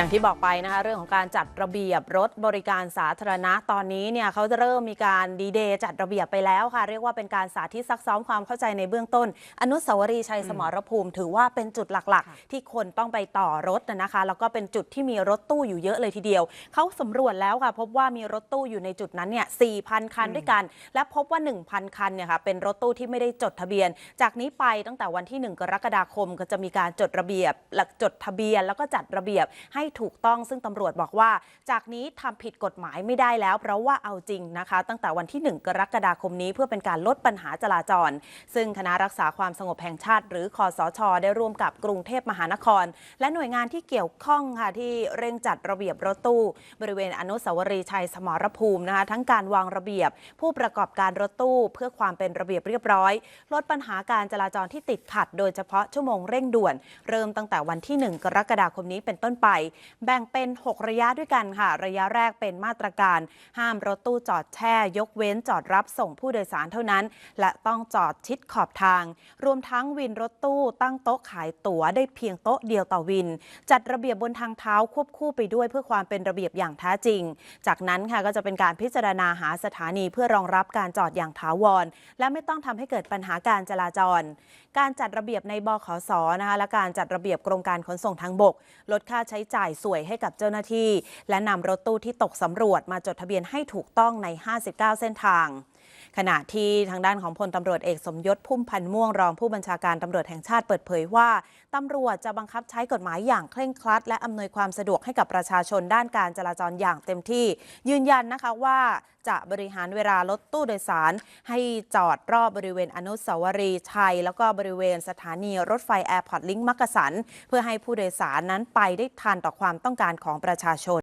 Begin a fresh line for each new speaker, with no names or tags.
อย่างที่บอกไปนะคะเรื่องของการจัดระเบียบรถบริการสาธารณะตอนนี้เนี่ยเขาจะเริ่มมีการดีเดย์จัดระเบียบไปแล้วค่ะ เรียกว่าเป็นการสาธิตซักซ้อมความเข้าใจในเบื้องต้น อนุสาวรีย์ชัยสมรภูมิ ถือว่าเป็นจุดหลักๆ ที่คนต้องไปต่อรถนะนะคะ แล้วก็เป็นจุดที่มีรถตู้อยู่เยอะเลยทีเดียว เขาสำรวจแล้วค่ะพบว่ามีรถตู้อยู่ในจุดนั้นเนี่ย4,000 คันด้วยกัน และพบว่า 1,000 คันเนี่ยค่ะเป็นรถตู้ที่ไม่ได้จดทะเบียน จากนี้ไปตั้งแต่วันที่ 1 กรกฎาคมก็จะมีการจดระเบียบหลักจดทะเบียน แล้วก็จัดระเบียบให้ถูกต้องซึ่งตำรวจบอกว่า จากนี้ทำผิดกฎหมายไม่ได้แล้ว เพราะว่าเอาจริงนะคะ ตั้งแต่วันที่ 1 กรกฎาคมนี้เพื่อเป็นการลดปัญหาจราจร ซึ่งคณะรักษาความสงบแห่งชาติ หรือคอสช ได้ร่วมกับกรุงเทพมหานคร และหน่วยงานที่เกี่ยวข้องค่ะที่เร่งจัดระเบียบรถตู้ บริเวณอนุสาวรีย์ชัยสมรภูมินะคะทั้งการวางระเบียบ ผู้ประกอบการรถตู้ เพื่อความเป็นระเบียบเรียบร้อย ลดปัญหาการจราจรที่ติดขัด โดยเฉพาะชั่วโมงเร่งด่วน เริ่มตั้งแต่วันที่ 1 กรกฎาคมนี้เป็นต้นไปแบ่งเป็น 6 ระยะด้วยกันค่ะ ระยะแรกเป็นมาตรการ ห้ามรถตู้จอดแช่ ยกเว้นจอดรับส่งผู้โดยสารเท่านั้น และต้องจอดชิดขอบทาง รวมทั้งวินรถตู้ตั้งโต๊ะขายตั๋วได้เพียงโต๊ะเดียวต่อวิน จัดระเบียบบนทางเท้าควบคู่ไปด้วยเพื่อความเป็นระเบียบอย่างแท้จริง จากนั้นค่ะก็จะเป็นการพิจารณาหาสถานีเพื่อรองรับการจอดอย่างถาวร และไม่ต้องทำให้เกิดปัญหาการจราจร การจัดระเบียบในบขสนะคะและการจัดระเบียบกรมการขนส่งทางบก ลดค่าใช้จ่ายสวยให้กับเจ้าหน้าที่ และนำรถตู้ที่ตกสำรวจมาจดทะเบียนให้ถูกต้องใน 59 เส้นทาง ขณะที่ทางด้านของพลตำรวจเอกสมยศพุ่มพันธ์ม่วงรองผู้บัญชาการตำรวจแห่งชาติเปิดเผยว่าตำรวจจะบังคับใช้กฎหมายอย่างเคร่งครัด และอำนวยความสะดวกให้กับประชาชนด้านการจราจรอย่างเต็มที่ ยืนยันนะคะว่าจะบริหารเวลารถตู้โดยสาร ให้จอดรอบบริเวณอนุสาวรีย์ชัย แล้วก็บริเวณสถานีรถไฟแอร์พอร์ตลิงก์มักกะสัน เพื่อให้ผู้โดยสารนั้นไปได้ทันต่อความต้องการของประชาชน